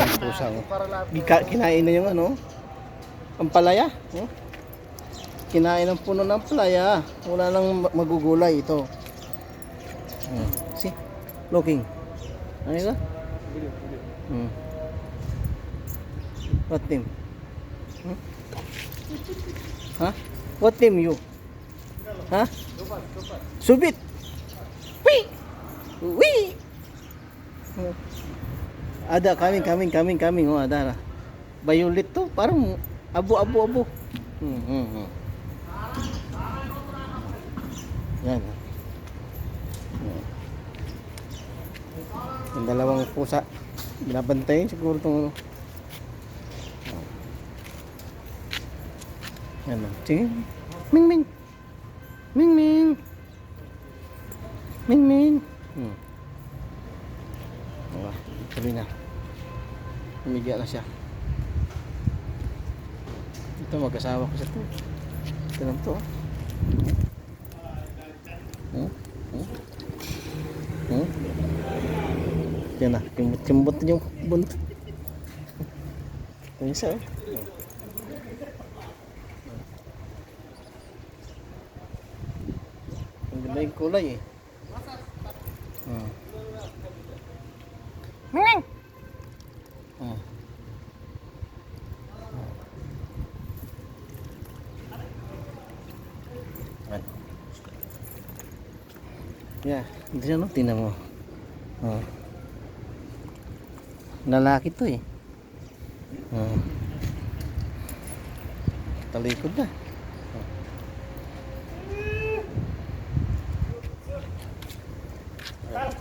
Yung pusa. Oh. Kinain na yung ano. Ang palaya. Oh. Kinain ng puno ng palaya. Wala nang ma- magugulay ito. Hmm. See? Looking. Ano ito? Hmm. What name? Hmm? Ha? What name you? Ha? Subit. Wee! Wee! Hmm. Ada, coming, coming, coming, coming. Oh, ada. Violet to. Parang abo, abo, abo. Hmm, hmm, hmm. Yan. Hmm. Yung dalawang pusa. Binabantayin siguro itong ano. Yan. oh. Sige. Ming, ming. Ming, ming. Ming, ming. Hmm. Wala, tuloy na. Umigya na siya. Ito, mag-asawa ko sa ito. Ito lang to. ah. Hmm? Hmm? Hmm? Yan na, kimbot-kimbot yung buntot. Ito yung isa, oh. Ang ganda yung kulay eh. Hmm. Yeah, dito no, tingnan mo. Oh. Lalaki to eh. Oh. Talikod na. Oh. Yan.